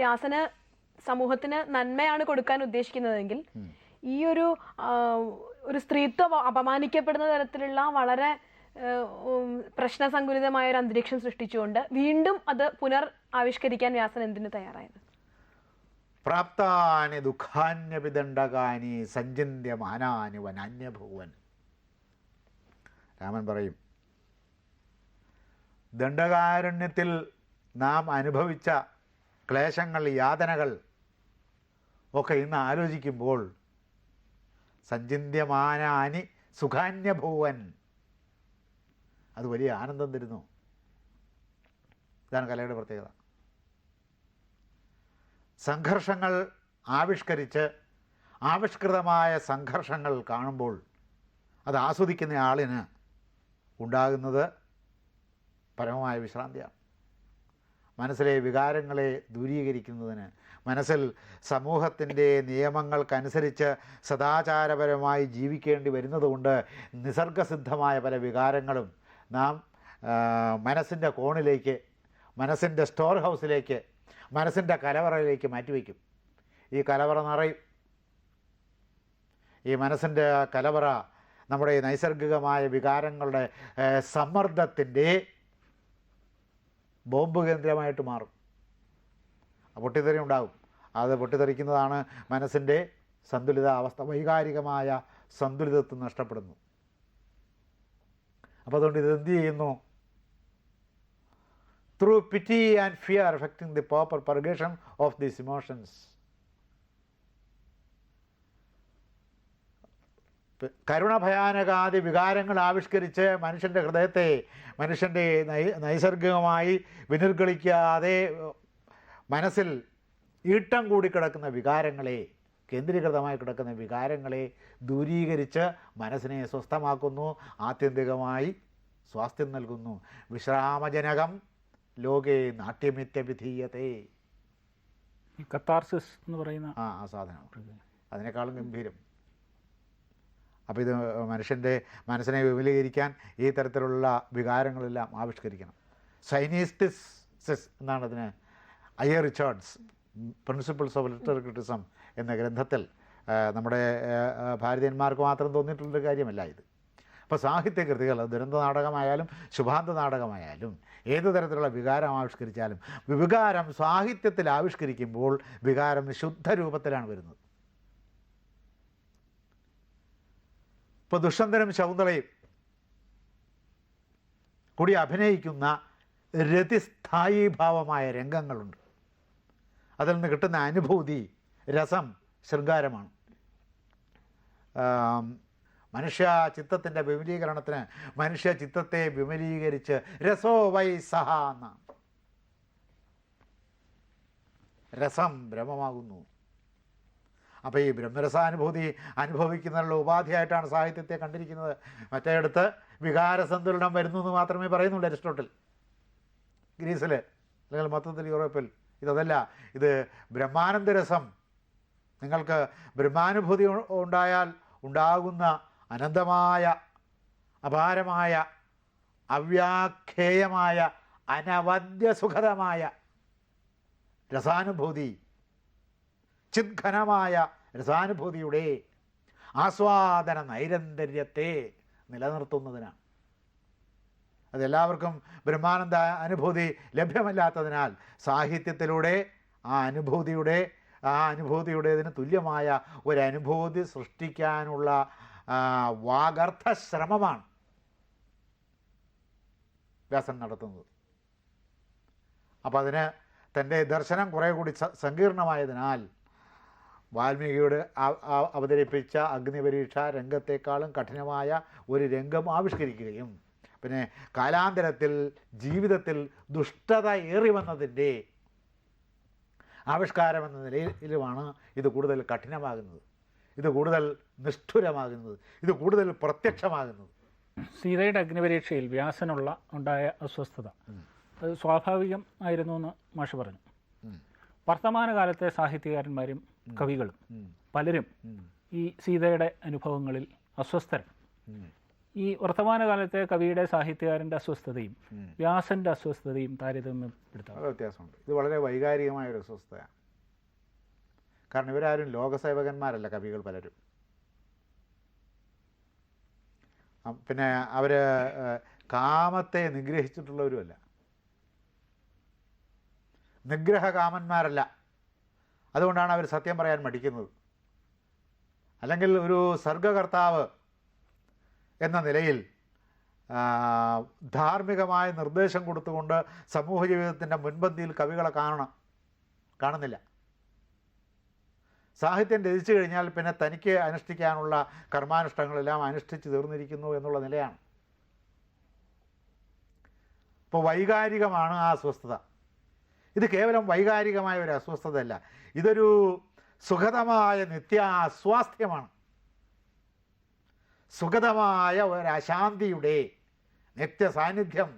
വ്യാസന് സമൂഹത്തിന് നന്മയാണ് കൊടുക്കാൻ ഉദ്ദേശിക്കുന്നതെങ്കിൽ ഈ ഒരു ഒരു സ്ത്രീത്വം അപമാനിക്കപ്പെടുന്ന തരത്തിലുള്ള വളരെ പ്രശ്നസങ്കുലിതമായ ഒരു അന്തരീക്ഷം സൃഷ്ടിച്ചുകൊണ്ട് വീണ്ടും അത് പുനർ ആവിഷ്കരിക്കാൻ വ്യാസൻ എന്തിനു തയ്യാറായത്? പ്രാപ്താനി ദുഃഖാന്യപിദണ്ഡകാനി സഞ്ചിന്യമാനാനി അന്യഭുവൻ രാമൻ പറയും ദണ്ഡകാരണ്യത്തിൽ നാം അനുഭവിച്ച ക്ലേശങ്ങൾ യാതനകൾ ഒക്കെ ഇന്ന് ആലോചിക്കുമ്പോൾ സഞ്ചിന്യമാനാനി സുഖാന്യഭൂവൻ. അത് വലിയ ആനന്ദം തരുന്നു. ഇതാണ് കലയുടെ പ്രത്യേകത. സംഘർഷങ്ങൾ ആവിഷ്കരിച്ച് ആവിഷ്കൃതമായ സംഘർഷങ്ങൾ കാണുമ്പോൾ അത് ആസ്വദിക്കുന്ന ആളിന് ഉണ്ടാകുന്നത് പരമമായ വിശ്രാന്തിയാണ്. മനസ്സിലെ വികാരങ്ങളെ ദൂരീകരിക്കുന്നതിന്. മനസ്സിൽ സമൂഹത്തിന്റെ നിയമങ്ങൾക്കനുസരിച്ച് സദാചാരപരമായി ജീവിക്കേണ്ടി വരുന്നതുകൊണ്ട് നിസർഗസിദ്ധമായ പല വികാരങ്ങളും നാം മനസ്സിന്റെ കോണിലേക്ക് മനസ്സിന്റെ സ്റ്റോർ ഹൗസിലേക്ക് മനസ്സിന്റെ കലവറയിലേക്ക് മാറ്റിവെക്കും. ഈ കലവറ നിറയും. ഈ മനസ്സിന്റെ കലവറ നമ്മുടെ നൈസർഗികമായ വികാരങ്ങളുടെ സമ്മർദ്ദത്തിന്റെ ബോംബ് കേന്ദ്രമായിട്ട് മാറും. പൊട്ടിത്തെറി ഉണ്ടാകും. അത് പൊട്ടിത്തെറിക്കുന്നതാണ് മനസ്സിന്റെ സന്തുലിതാവസ്ഥ വൈകാരികമായ സന്തുലിതത്വം നഷ്ടപ്പെടുന്നു. അപ്പോൾ അതുകൊണ്ട് ഇതെന്ത് ചെയ്യുന്നു? Through pity and fear effecting the proper purgation of these emotions കരുണ ഭയാനകാദി വികാരങ്ങൾ ആവിഷ്കരിച്ച് മനുഷ്യന്റെ ഹൃദയത്തെ മനുഷ്യന്റെ നൈ നൈസർഗികമായി വിനിർഗളിക്കാതെ മനസ്സിൽ ഈട്ടം കൂടി കിടക്കുന്ന വികാരങ്ങളെ കേന്ദ്രീകൃതമായി കിടക്കുന്ന വികാരങ്ങളെ ദൂരീകരിച്ച് മനസ്സിനെ സ്വസ്ഥമാക്കുന്നു ആത്യന്തികമായി സ്വാസ്ഥ്യം നൽകുന്നു. വിശ്രാമജനകം ലോകേ നാട്യമിത്യവിധീയത്തെ ഈ കത്താർസിസ് എന്ന് പറയുന്ന ആ ആ സാധനം അതിനേക്കാളും ഗംഭീരം. അപ്പോൾ ഇത് മനുഷ്യന്റെ മനസ്സിനെ വിപുലീകരിക്കാൻ ഈ തരത്തിലുള്ള വികാരങ്ങളെല്ലാം ആവിഷ്കരിക്കണം. സൈനീസ്റ്റിസിസ് എന്നാണ് അതിന് I A Richards principles of literary criticism എന്ന ഗ്രന്ഥത്തിൽ നമ്മുടെ ഭാരതീയന്മാർക്ക് മാത്രം തോന്നിയിട്ടുള്ളൊരു കാര്യമല്ല ഇത്. അപ്പോൾ സാഹിത്യകൃതികൾ ദുരന്ത നാടകമായാലും ശുഭാന്ത നാടകമായാലും ഏത് തരത്തിലുള്ള വികാരം ആവിഷ്കരിച്ചാലും വികാരം സാഹിത്യത്തിൽ ആവിഷ്കരിക്കുമ്പോൾ വികാരം ശുദ്ധ രൂപത്തിലാണ് വരുന്നത്. ഇപ്പോൾ ദുഷ്യന്തനും ശകുന്തളയും കൂടി അഭിനയിക്കുന്ന രതിസ്ഥായി ഭാവമായ രംഗങ്ങളുണ്ട്. അതിൽ നിന്ന് കിട്ടുന്ന അനുഭൂതി രസം ശൃംഗാരമാണ്. മനുഷ്യ ചിത്തത്തിന്റെ വിപുലീകരണത്തിന് മനുഷ്യ ചിത്തത്തെ വിപുലീകരിച്ച് രസോ വൈ സഹ എന്നാണ് രസം ബ്രഹ്മമാകുന്നു. അപ്പോൾ ഈ ബ്രഹ്മരസാനുഭൂതി അനുഭവിക്കുന്നതിനുള്ള ഉപാധിയായിട്ടാണ് സാഹിത്യത്തെ കണ്ടിരിക്കുന്നത്. മറ്റേടത്ത് വികാരസന്തുലനം വരുന്നു എന്ന് മാത്രമേ പറയുന്നുള്ളൂ അരിസ്റ്റോട്ടിൽ. ഗ്രീസിൽ അല്ലെങ്കിൽ മൊത്തത്തിൽ യൂറോപ്പിൽ. ഇതല്ല ഇത് ബ്രഹ്മാനന്ദരസം. നിങ്ങൾക്ക് ബ്രഹ്മാനുഭൂതി ഉണ്ടായാൽ ഉണ്ടാകുന്ന അനന്തമായ അപാരമായ അവ്യാഖ്യേയമായ അനവദ്യസുഖതമായ രസാനുഭൂതി ചിദ്ഘനമായ രസാനുഭൂതിയുടെ ആസ്വാദന നൈരന്തര്യത്തെ നിലനിർത്തുന്നതിനാണ്. അതെല്ലാവർക്കും ബ്രഹ്മാനന്ദ അനുഭൂതി ലഭ്യമല്ലാത്തതിനാൽ സാഹിത്യത്തിലൂടെ ആ അനുഭൂതിയുടെ ആ അനുഭൂതിയുടേതിന് തുല്യമായ ഒരു അനുഭൂതി സൃഷ്ടിക്കാനുള്ള വാഗർത്ഥ ശ്രമമാണ് വ്യാസൻ നടത്തുന്നത്. അപ്പോൾ അതിന് തന്റെ ദർശനം കുറേ കൂടി സങ്കീർണമായതിനാൽ വാൽമീകിയോട് അവതരിപ്പിച്ച അഗ്നിപരീക്ഷ രംഗത്തെക്കാളും കഠിനമായ ഒരു രംഗം ആവിഷ്കരിക്കുകയും പിന്നെ കാലാന്തരത്തിൽ ജീവിതത്തിൽ ദുഷ്ടത ഏറി വന്നതിന്റെ ആവിഷ്കാരം എന്ന നിലയിലുമാണ് ഇത് കൂടുതൽ കഠിനമാകുന്നത്. ഇത് കൂടുതൽ നിഷ്ഠുരമാകുന്നത്. ഇത് കൂടുതൽ പ്രത്യക്ഷമാകുന്നത്. സീതയുടെ അഗ്നിപരീക്ഷയിൽ വ്യാസനുള്ള ഉണ്ടായ അസ്വസ്ഥത. അത് സ്വാഭാവികം ആയിരുന്നു എന്ന് മാഷ് പറഞ്ഞു. വർത്തമാനകാലത്തെ സാഹിത്യകാരന്മാരും കവികളും പലരും ഈ സീതയുടെ അനുഭവങ്ങളിൽ അസ്വസ്ഥരാണ്. ഈ വർത്തമാനകാലത്തെ കവിയുടെ സാഹിത്യകാരന്റെ അസ്വസ്ഥതയും വ്യാസന്റെ അസ്വസ്ഥതയും താരതമ്യപ്പെടുത്താം അത് വ്യത്യാസമുണ്ട്. ഇത് വളരെ വൈകാരികമായ ഒരു അസ്വസ്ഥതയാണ്. കാരണം ഇവരാരും ലോകസേവകന്മാരല്ല കവികൾ പലരും. പിന്നെ അവർ കാമത്തെ നിഗ്രഹിച്ചിട്ടുള്ളവരുമല്ല. നിഗ്രഹകാമന്മാരല്ല. അതുകൊണ്ടാണ് അവർ സത്യം പറയാൻ മടിക്കുന്നത്. അല്ലെങ്കിൽ ഒരു സർഗകർത്താവ് എന്ന നിലയിൽ ധാർമ്മികമായ നിർദ്ദേശം കൊടുത്തുകൊണ്ട് സമൂഹ ജീവിതത്തിന്റെ മുൻപന്തിയിൽ കവികളെ കാണണം കാണുന്നില്ല. സാഹിത്യം രചിച്ചു കഴിഞ്ഞാൽ പിന്നെ തനിക്ക് അനുഷ്ഠിക്കാനുള്ള കർമാനുഷ്ഠങ്ങളെല്ലാം അനുഷ്ഠിച്ച് തീർന്നിരിക്കുന്നു എന്നുള്ള നിലയാണ്. ഇപ്പോൾ വൈകാരികമാണ് ആ അസ്വസ്ഥത. ഇത് കേവലം വൈകാരികമായ ഒരു അസ്വസ്ഥതയല്ല. ഇതൊരു സുഖതമായ നിത്യാസ്വാസ്ഥ്യമാണ് സുഖതമായ ഒരശാന്തിയുടെ അശാന്തിയുടെ നിത്യ സാന്നിധ്യം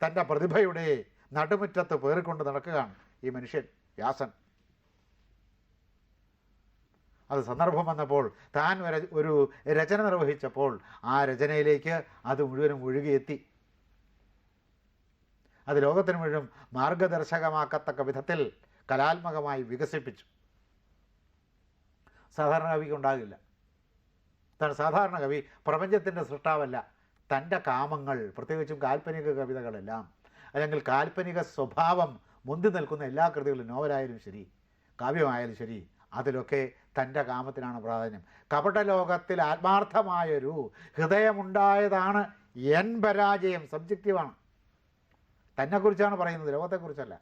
തന്റെ പ്രതിഭയുടെ നടുമുറ്റത്ത് പേറിക്കൊണ്ട് നടക്കുകയാണ് ഈ മനുഷ്യൻ വ്യാസൻ. അത് സന്ദർഭം വന്നപ്പോൾ താൻ ഒരു രചന നിർവഹിച്ചപ്പോൾ ആ രചനയിലേക്ക് അത് മുഴുവനും ഒഴുകിയെത്തി. അത് ലോകത്തിന് മുഴുവൻ മാർഗദർശകമാക്കത്തക്ക വിധത്തിൽ കലാത്മകമായി വികസിപ്പിച്ചു. സാധാരണ കവിക്ക് ഉണ്ടാകില്ല. താൻ സാധാരണ കവി പ്രപഞ്ചത്തിന്റെ സൃഷ്ടാവല്ല. തന്റെ കാമങ്ങൾ പ്രത്യേകിച്ചും കാൽപ്പനിക കവിതകളെല്ലാം അല്ലെങ്കിൽ കാൽപ്പനിക സ്വഭാവം മുന്തി നിൽക്കുന്ന എല്ലാ കൃതികളും നോവലായാലും ശരി കാവ്യമായാലും ശരി അതിലൊക്കെ തന്റെ കാമത്തിനാണ് പ്രാധാന്യം. കപടലോകത്തിൽ ആത്മാർത്ഥമായൊരു ഹൃദയമുണ്ടായതാണ് എൻ പരാജയം സബ്ജക്റ്റീവാണ്. തന്നെക്കുറിച്ചാണ് പറയുന്നത് ലോകത്തെക്കുറിച്ചല്ല.